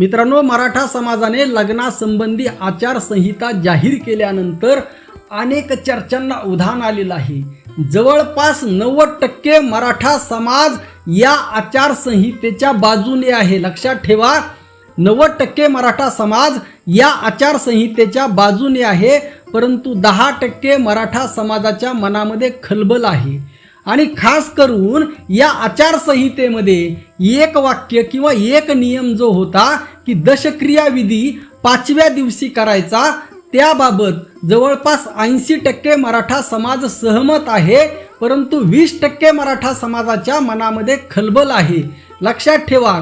मित्रांनो मराठा समाजाने लग्नासंबंधी आचारसंहिता जाहीर केल्यानंतर अनेक चर्चांना उधाण आलेलं आहे. जवळपास नव्वद टक्के मराठा समाज या आचारसंहितेच्या बाजूने आहे. लक्षात ठेवा नव्वद टक्के मराठा समाज या आचारसंहितेच्या बाजूने आहे परंतु दहा टक्के मराठा समाजाच्या मनामध्ये खलबल आहे. आणि खास करून या आचारसंहितेमध्ये एक वाक्य किंवा एक नियम जो होता की दशक्रियाविधी पाचव्या दिवशी करायचा त्याबाबत जवळपास ऐंशी टक्के मराठा समाज सहमत आहे परंतु वीस टक्के मराठा समाजाच्या मनामध्ये खलबल आहे. लक्षात ठेवा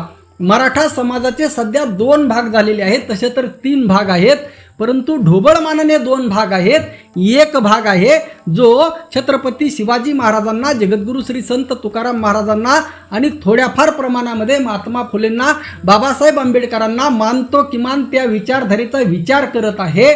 मराठा समाजाचे सध्या दोन भाग झालेले आहेत तसे तर तीन भाग आहेत. परंतु ढोबळमानाने दोन भाग आहेत. एक भाग आहे जो छत्रपती शिवाजी महाराजांना जगद्गुरू श्री संत तुकाराम महाराजांना आणि थोड्याफार प्रमाणामध्ये महात्मा फुलेंना बाबासाहेब आंबेडकरांना मानतो किमान त्या विचारधारेचा विचार करत आहे.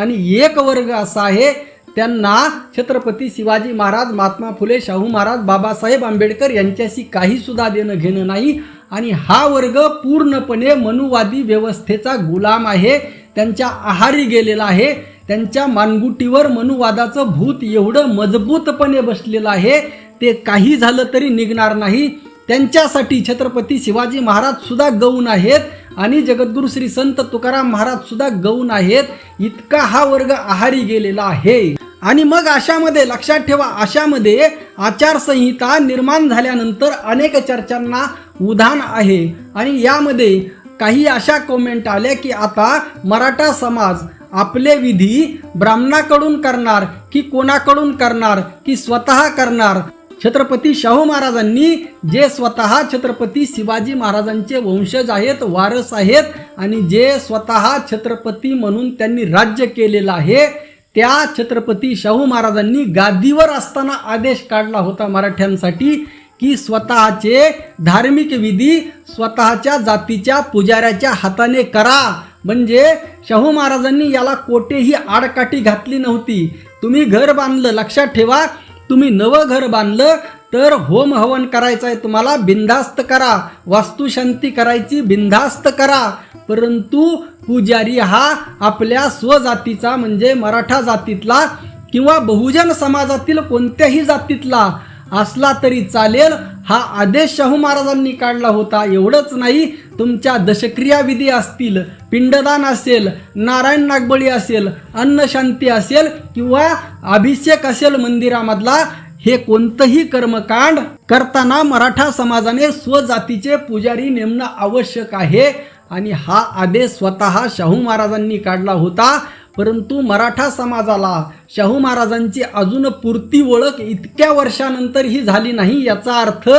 आणि एक वर्ग असा आहे त्यांना छत्रपती शिवाजी महाराज महात्मा फुले शाहू महाराज बाबासाहेब आंबेडकर यांच्याशी काहीसुद्धा देणं घेणं नाही. आणि हा वर्ग पूर्णपणे मनुवादी व्यवस्थेचा गुलाम आहे. त्यांच्या आहारी गेलेला आहे. त्यांच्या मानगुटीवर मनुवादाचं भूत एवढं मजबूतपणे बसलेलं आहे. ते काही झालं तरी निघणार नाही. त्यांच्यासाठी छत्रपती शिवाजी महाराज सुद्धा गौण आहेत आणि जगद्गुरू श्री संत तुकाराम महाराज सुद्धा गौण आहेत. इतका हा वर्ग आहारी गेलेला आहे. आणि मग अशामध्ये लक्षात ठेवा अशामध्ये आचारसंहिता निर्माण झाल्यानंतर अनेक चर्चांना उधाण आहे. आणि यामध्ये काही अशा कमेंट आल्या की आता मराठा समाज आपले विधी ब्राह्मणाकडून करणार की कोणाकडून करणार की स्वतः करणार? छत्रपती शाहू महाराजांनी जे स्वतः छत्रपती शिवाजी महाराजांचे वंशज आहेत वारस आहेत आणि जे स्वतः छत्रपती म्हणून त्यांनी राज्य केलेलं आहे त्या छत्रपती शाहू महाराजांनी गादीवर असताना आदेश काढला होता मराठ्यांसाठी. की स्वतःचे धार्मिक विधी स्वतःच्या जातीच्या पुजाऱ्याच्या हाताने करा. म्हणजे शाहू महाराजांनी याला कोठेही आडकाठी घातली नव्हती. तुम्ही घर बांधलं लक्षात ठेवा. तुम्ही नवं घर बांधलं तर होम हवन करायचं आहे तुम्हाला बिनधास्त करा. वास्तुशांती करायची बिनधास्त करा. परंतु पुजारी हा आपल्या स्वजातीचा म्हणजे मराठा जातीतला किंवा बहुजन समाजातील कोणत्याही जातीतला असला तरी चालेल. हा आदेश शाहू महाराजांनी काढला होता. एवढंच नाही तुमच्या दशक्रियाविधी असतील पिंडदान असेल नारायण नागबळी असेल अन्नशांती असेल किंवा अभिषेक असेल मंदिरामधला हे कोणतंही कर्मकांड करताना मराठा समाजाने स्वजातीचे पुजारी नेमणं आवश्यक आहे. आणि हा आदेश स्वतः शाहू महाराजांनी काढला होता. परंतु मराठा समाजाला शाहू महाराजांची अजून पुरती ओळख इतक्या वर्षानंतर ही झाली नाही याचा अर्थ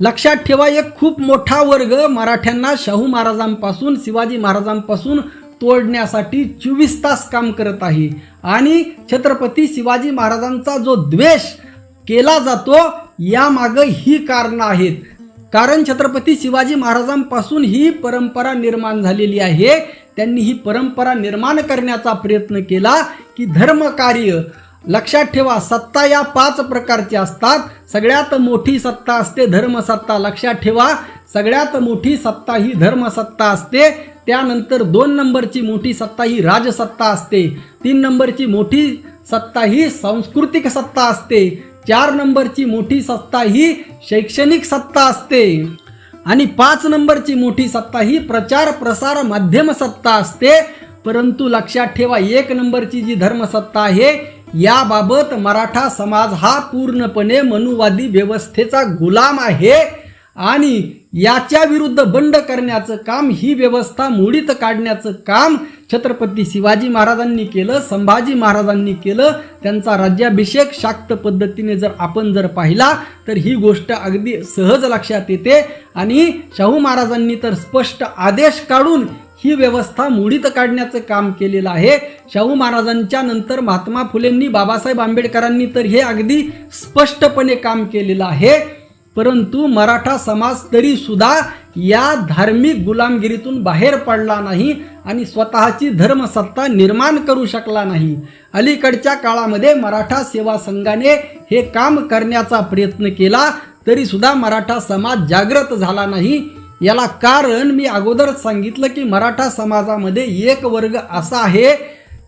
लक्षात ठेवा एक खूप मोठा वर्ग मराठ्यांना शाहू महाराजांपासून शिवाजी महाराजांपासून तोडण्यासाठी चोवीस तास काम करत आहे. आणि छत्रपती शिवाजी महाराजांचा जो द्वेष केला जातो यामागं ही कारणं आहेत. कारण छत्रपती शिवाजी महाराजांपासून ही परंपरा निर्माण झालेली आहे. त्यांनी ही परंपरा निर्माण करण्याचा प्रयत्न केला की धर्मकार्य लक्षात ठेवा सत्ता या पाच प्रकारच्या असतात. सगळ्यात मोठी सत्ता असते धर्मसत्ता लक्षात ठेवा. सगळ्यात मोठी सत्ता ही धर्मसत्ता असते. त्यानंतर दोन नंबरची मोठी सत्ता ही राजसत्ता असते. तीन नंबरची मोठी सत्ता ही सांस्कृतिक सत्ता असते. चार नंबरची मोठी सत्ता ही शैक्षणिक सत्ता असते. आणि पाच नंबरची मोठी सत्ता ही प्रचार प्रसार माध्यम सत्ता असते. परंतु लक्षात ठेवा एक नंबरची जी धर्मसत्ता आहे याबाबत मराठा समाज हा पूर्णपणे मनुवादी व्यवस्थेचा गुलाम आहे. आणि याच्या विरुद्ध बंड करण्याचं काम ही व्यवस्था मोडीत काढण्याचं काम छत्रपती शिवाजी महाराजांनी केलं संभाजी महाराजांनी केलं. त्यांचा राज्याभिषेक शाक्त पद्धतीने जर आपण जर पाहिला तर ही गोष्ट अगदी सहज लक्षात येते. आणि शाहू महाराजांनी तर स्पष्ट आदेश काढून ही व्यवस्था मोडीत काढण्याचं काम केलेलं आहे. शाहू महाराजांच्या नंतर महात्मा फुलेंनी बाबासाहेब आंबेडकरांनी तर हे अगदी स्पष्टपणे काम केलेलं आहे. परंतु मराठा समाज तरी सुद्धा या धार्मिक गुलामगिरीतून बाहेर पडला नाही आणि स्वतःची धर्मसत्ता निर्माण करू शकला नाही. अलीकडच्या काळामध्ये मराठा सेवा संघाने हे काम करण्याचा प्रयत्न केला तरी सुद्धा मराठा समाज जागृत झाला नाही. याला कारण मी अगोदरच सांगितलं की मराठा समाजामध्ये एक वर्ग असा आहे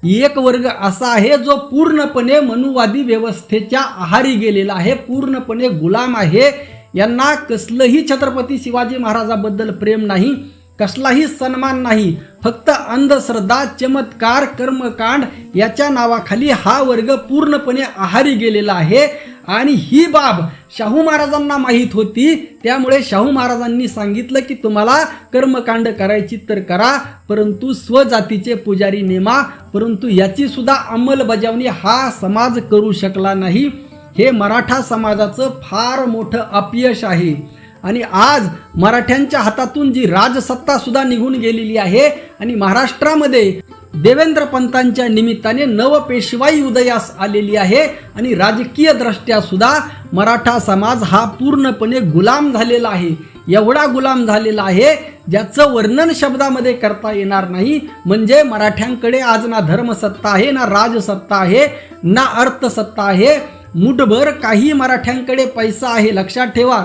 एक वर्ग असा आहे जो पूर्णपणे मनुवादी व्यवस्थेच्या आहारी गेलेला आहे पूर्णपणे गुलाम आहे. यांना कसलंही छत्रपती शिवाजी महाराजाबद्दल प्रेम नाही कसलाही सन्मान नाही फक्त अंधश्रद्धा चमत्कार कर्मकांड याच्या नावाखाली हा वर्ग पूर्णपणे आहारी गेलेला आहे. आणि ही बाब शाहू महाराजांना माहीत होती त्यामुळे शाहू महाराजांनी सांगितलं की तुम्हाला कर्मकांड करायची तर करा परंतु स्वजातीचे पुजारी नेमा परंतु याची सुद्धा अंमलबजावणी हा समाज करू शकला नाही. हे मराठा समाजाचं फार मोठं अपयश आहे. आणि आज मराठ्यांच्या हातातून जी राजसत्तासुद्धा निघून गेलेली आहे आणि महाराष्ट्रामध्ये देवेंद्र पंतांच्या निमित्ताने नवपेशवाई उदयास आलेली आहे आणि राजकीय दृष्ट्या सुद्धा मराठा समाज हा पूर्णपणे गुलाम झालेला आहे. एवढा गुलाम झालेला आहे ज्याचं वर्णन शब्दामध्ये करता येणार नाही. म्हणजे मराठ्यांकडे आज ना धर्मसत्ता आहे ना राजसत्ता आहे ना अर्थसत्ता आहे. मुठभर काही मराठ्यांकडे पैसा आहे. लक्षात ठेवा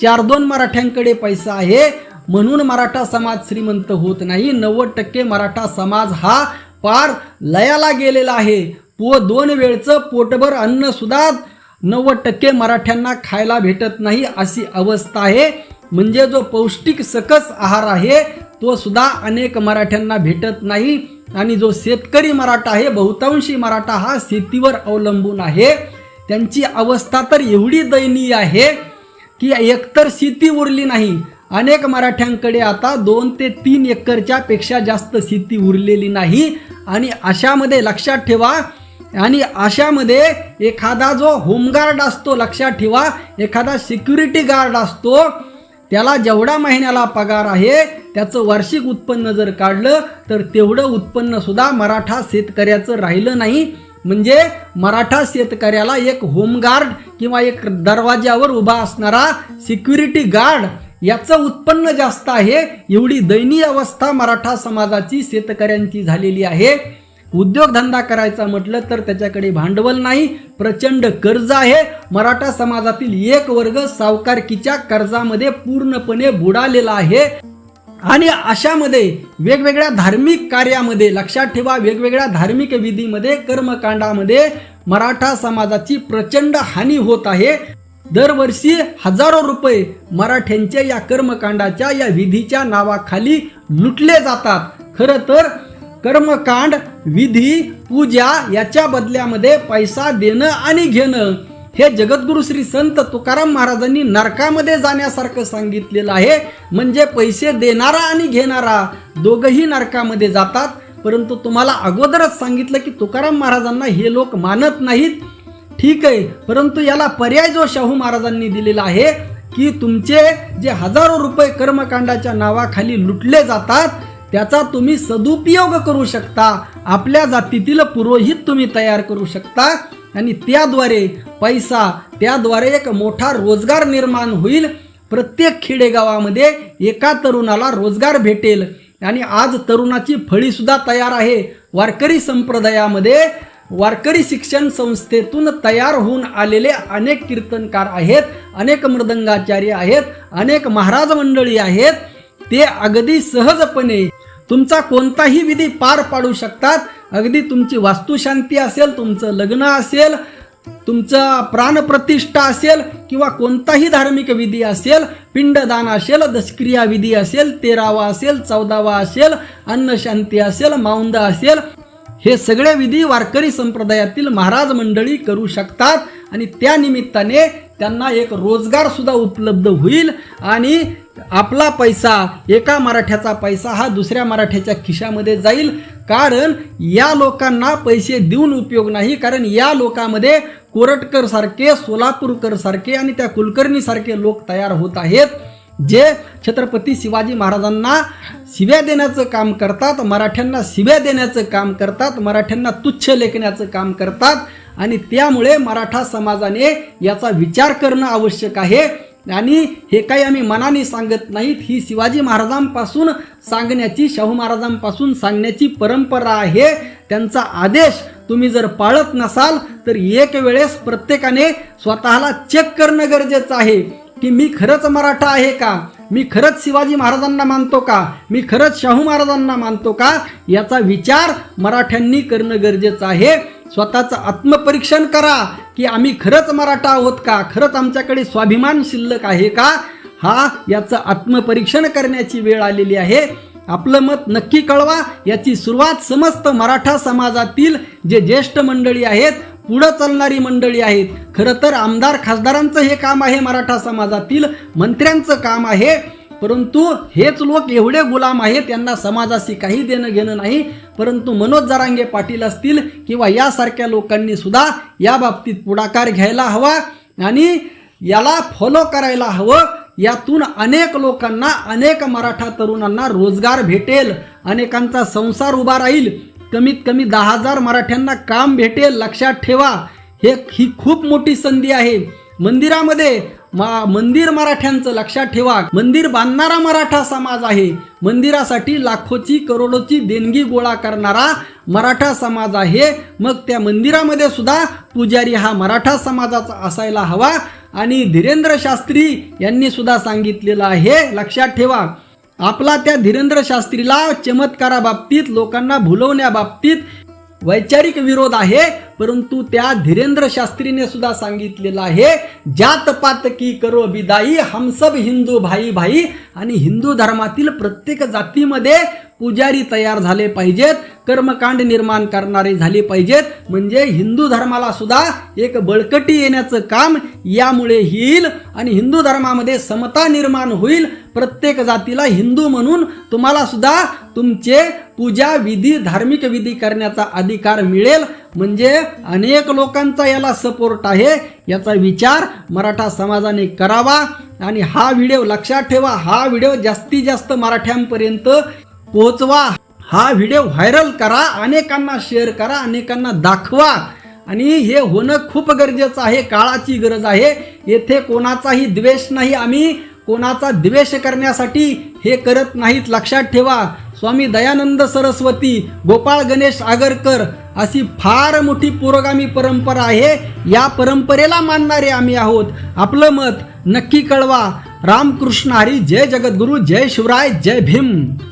चार दोन मराठ्यांकडे पैसा आहे. म्हणून मराठा समाज श्रीमंत होत नाही. नव्वद टक्के मराठा समाज हा पार लयाला गेलेला आहे. पो दोन वेळचं पोटभर अन्नसुद्धा नव्वद टक्के मराठ्यांना खायला भेटत नाही अशी अवस्था आहे. म्हणजे जो पौष्टिक सकस आहार आहे तो सुद्धा अनेक मराठ्यांना भेटत नाही. आणि जो शेतकरी मराठा आहे बहुतांशी मराठा हा शेतीवर अवलंबून आहे. त्यांची अवस्था तर एवढी दयनीय आहे की एकतर शेती उरली नाही. अनेक मराठ्यांकडे आता दोन ते तीन एकरच्या पेक्षा जास्त शेती उरलेली नाही. आणि अशामध्ये लक्षात ठेवा आणि अशामध्ये एखादा जो होमगार्ड असतो लक्षात ठेवा एखादा सिक्युरिटी गार्ड असतो त्याला जेवढा महिन्याला पगार आहे त्याचं वार्षिक उत्पन्न जर काढलं तर तेवढं उत्पन्नसुद्धा मराठा शेतकऱ्याचं राहिलं नाही. म्हणजे मराठा शेतकऱ्याला एक होमगार्ड किंवा एक दरवाज्यावर उभा असणारा सिक्युरिटी गार्ड याचं उत्पन्न जास्त आहे. एवढी दयनीय अवस्था मराठा समाजाची शेतकऱ्यांची झालेली आहे. उद्योगधंदा करायचा म्हटलं तर त्याच्याकडे भांडवल नाही. प्रचंड कर्ज आहे. मराठा समाजातील एक वर्ग सावकारकीच्या कर्जामध्ये पूर्णपणे बुडालेला आहे. आणि अशामध्ये वेगवेगळ्या धार्मिक कार्यामध्ये लक्षात ठेवा वेगवेगळ्या धार्मिक विधीमध्ये कर्मकांडामध्ये मराठा समाजाची प्रचंड हानी होत आहे. दरवर्षी हजारो रुपये मराठ्यांच्या या कर्मकांडाच्या या विधीच्या नावाखाली लुटले जातात. खरं तर कर्मकांड विधी पूजा याच्या बदल्यामध्ये पैसा देणं आणि घेणं हे जगद्गुरु श्री संत तुकाराम महाराजांनी नरकामध्ये जाण्यासारखं सांगितलेलं आहे. म्हणजे पैसे देणारा आणि घेणारा दोघंही नरकामध्ये जातात. परंतु तुम्हाला अगोदरच सांगितलं की तुकाराम महाराजांना हे लोक मानत नाहीत. ठीक आहे परंतु याला पर्याय जो शाहू महाराजांनी दिलेला आहे की तुमचे जे हजारो रुपये कर्मकांडाच्या नावाखाली लुटले जातात त्याचा तुम्ही सदुपयोग करू शकता. आपल्या जातीतील पुरोहित तुम्ही तयार करू शकता. आणि त्याद्वारे पैसा त्याद्वारे एक मोठा रोजगार निर्माण होईल. प्रत्येक खेडेगावामध्ये एका तरुणाला रोजगार भेटेल. आणि आज तरुणाची फळीसुद्धा तयार आहे. वारकरी संप्रदायामध्ये वारकरी शिक्षण संस्थेतून तयार होऊन आलेले अनेक कीर्तनकार आहेत अनेक मृदंगाचार्य आहेत अनेक महाराज मंडळी आहेत. ते अगदी सहजपणे तुमचा कोणताही विधी पार पाडू शकतात. अगदी तुमची वास्तुशांती असेल तुमचं लग्न असेल तुमचा प्राणप्रतिष्ठा असेल किंवा कोणताही धार्मिक विधी असेल पिंडदान असेल दशक्रिया विधी असेल तेरावा असेल चौदावा असेल अन्नशांती असेल माउंद असेल हे सगळे विधी वारकरी संप्रदायातील महाराज मंडळी करू शकतात. आणि त्या निमित्ताने त्यांना एक रोजगारसुद्धा उपलब्ध होईल. आणि आपला पैसा एका मराठ्याचा पैसा हा दुसऱ्या मराठ्याच्या खिशामध्ये जाईल. कारण या लोकांना पैसे देऊन उपयोग नाही. कारण या लोकांमध्ये कोरटकर सारखे सोलापूरकर सारखे आणि त्या कुलकर्णी सारखे लोक तयार होत आहेत. जे छत्रपती शिवाजी महाराजांना शिव्या देण्याचं काम करतात मराठ्यांना शिव्या देण्याचं काम करतात मराठ्यांना तुच्छ लेखण्याचं काम करतात. आणि त्यामुळे मराठा समाजाने याचा विचार करणं आवश्यक आहे. आणि हे काही आम्ही मनाने सांगत नाहीत. ही शिवाजी महाराजांपासून सांगण्याची शाहू महाराजांपासून सांगण्याची परंपरा आहे. त्यांचा आदेश तुम्ही जर पाळत नसाल तर एक वेळेस प्रत्येकाने स्वतःला चेक करणं गरजेचं आहे. की मी खरंच मराठा आहे का? मी खरंच शिवाजी महाराजांना मानतो का? मी खरंच शाहू महाराजांना मानतो का? याचा विचार मराठ्यांनी करणं गरजेचं आहे. स्वतःचं आत्मपरीक्षण करा की आम्ही खरंच मराठा आहोत का? खरंच आमच्याकडे स्वाभिमान शिल्लक आहे का? हा याचं आत्मपरीक्षण करण्याची वेळ आलेली आहे. आपलं मत नक्की कळवा. याची सुरुवात समस्त मराठा समाजातील जे ज्येष्ठ मंडळी आहेत पुढं चालणारी मंडळी आहेत. खरं तर आमदार खासदारांचं हे काम आहे मराठा समाजातील मंत्र्यांचं काम आहे. परंतु हेच लोक एवढे गुलाम आहेत त्यांना समाजाशी काही देणं घेणं नाही. परंतु मनोज जरांगे पाटील असतील किंवा यासारख्या लोकांनी सुद्धा या बाबतीत पुढाकार घ्यायला हवा आणि याला फॉलो करायला हवं. यातून अनेक लोकांना अनेक मराठा तरुणांना रोजगार भेटेल. अनेकांचा संसार उभा राहील. कमीत कमी दहा हजार मराठ्यांना काम भेटेल. लक्षात ठेवा. हे ही खूप मोठी संधी आहे. मंदिरामध्ये मा मंदिर मराठ्यांचं लक्षात ठेवा. मंदिर बांधणारा मराठा समाज आहे. मंदिरासाठी लाखोची करोडोची देणगी गोळा करणारा मराठा समाज आहे. मग त्या मंदिरामध्ये सुद्धा पुजारी हा मराठा समाजाचा असायला हवा. आणि धीरेंद्र शास्त्री यांनी सुद्धा सांगितलेलं आहे लक्षात ठेवा. आपला त्या धीरेंद्र शास्त्रीला चमत्काराबाबतीत लोकांना भुलवण्याबाबतीत वैचारिक विरोध आहे परंतु त्या धीरेंद्र शास्त्रीने सुद्धा सांगितलेलं आहे जात पात की करो बिदाई हम सब हिंदू भाई भाई आणि हिंदू धर्मातील प्रत्येक जातीमध्ये पुजारी तयार झाले पाहिजेत कर्मकांड निर्माण करणारे झाले पाहिजेत. म्हणजे हिंदू धर्माला सुद्धा एक बळकटी येण्याचं काम यामुळे येईल आणि हिंदू धर्मामध्ये समता निर्माण होईल. प्रत्येक जातीला हिंदू म्हणून तुम्हाला सुद्धा तुमचे पूजा विधी धार्मिक विधी करण्याचा अधिकार मिळेल. म्हणजे अनेक लोकांचा याला सपोर्ट आहे याचा विचार मराठा समाजाने करावा. आणि हा व्हिडिओ लक्षात ठेवा हा व्हिडिओ जास्तीत जास्त मराठ्यांपर्यंत पोचवा. हा व्हिडिओ व्हायरल करा अनेकांना शेअर करा अनेकांना दाखवा. आणि हे होणं खूप गरजेचं आहे काळाची गरज आहे. येथे कोणाचाही द्वेष नाही आम्ही. कोणाचा द्वेष करण्यासाठी हे करत नाहीत लक्षात ठेवा. स्वामी दयानंद सरस्वती गोपाळ गणेश आगरकर अशी फार मोठी पुरोगामी परंपरा आहे. या परंपरेला मानणारे आम्ही आहोत. आपलं मत नक्की कळवा. रामकृष्ण हरी जय जगद्गुरू जय शिवराय जय भीम.